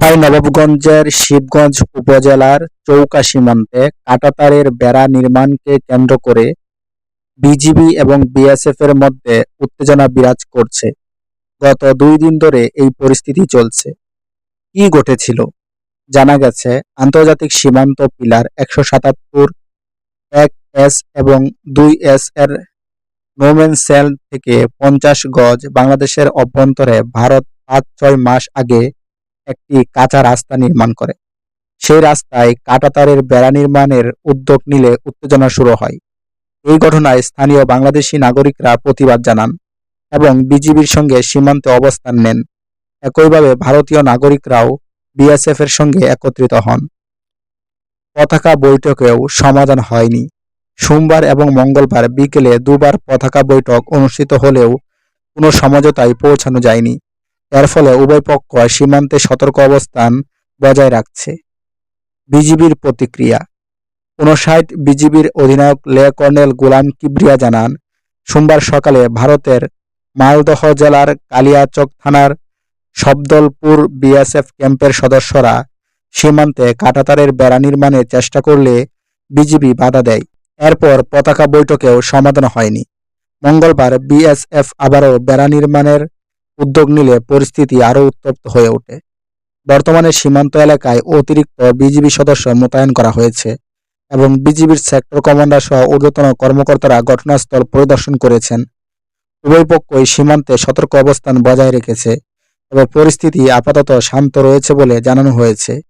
চাঁপাই নবাবগঞ্জের শিবগঞ্জ উপজেলার চৌকা সীমান্তে কাঁটাতারের বেড়া নির্মাণকে কেন্দ্র করে বিজিবি এবং বিএসএফ এর মধ্যে উত্তেজনা বিরাজ করছে। গত দুই দিন ধরে এই পরিস্থিতি চলছে। কি ঘটেছিল? জানা গেছে, আন্তর্জাতিক সীমান্ত পিলার একশো সাতাত্তর, এক এস এবং দুই এস এর নোমেন সেল থেকে পঞ্চাশ গজ বাংলাদেশের অভ্যন্তরে ভারত পাঁচ ছয় মাস আগে একটি কাঁচা রাস্তা নির্মাণ করে। সেই রাস্তায় কাঁটাতারের বেড়া নির্মাণের উদ্যোগ নিলে উত্তেজনা শুরু হয়। এই ঘটনায় স্থানীয় বাংলাদেশি নাগরিকরা প্রতিবাদ জানান এবং বিজিবির সঙ্গে সীমান্তে অবস্থান নেন। একইভাবে ভারতীয় নাগরিকরাও বিএসএফ এর সঙ্গে একত্রিত হন। পতাকা বৈঠকেও সমাধান হয়নি। সোমবার এবং মঙ্গলবার বিকেলে দুবার পতাকা বৈঠক অনুষ্ঠিত হলেও কোনো সমঝোতায় পৌঁছানো যায়নি। এর ফলে উভয় পক্ষ সীমান্তে সতর্ক অবস্থান বজায় রাখছে। বিজিবির প্রতিক্রিয়া। উনষাট বিজিবির অধিনায়ক লে কর্নেল গোলাম কিবরিয়া জানান, সোমবার সকালে ভারতের মালদহ জেলার কালিয়াচক থানার শব্দলপুর বিএসএফ ক্যাম্পের সদস্যরা সীমান্তে কাঁটাতারের বেড়া নির্মাণের চেষ্টা করলে বিজিবি বাধা দেয়। এরপর পতাকা বৈঠকেও সমাধান হয়নি। মঙ্গলবার বিএসএফ আবারও বেড়া নির্মাণের উদ্যোগ নিলে পরিস্থিতি আরও উত্তপ্ত হয়ে ওঠে। বর্তমানে সীমান্ত এলাকায় অতিরিক্ত বিজিবি সদস্য মোতায়েন করা হয়েছে এবং বিজিবির সেক্টর কমান্ডার সহ ঊর্ধ্বতন কর্মকর্তারা ঘটনাস্থল পরিদর্শন করেছেন। উভয় পক্ষই সীমান্তে সতর্ক অবস্থান বজায় রেখেছে তবে পরিস্থিতি আপাতত শান্ত রয়েছে বলে জানানো হয়েছে।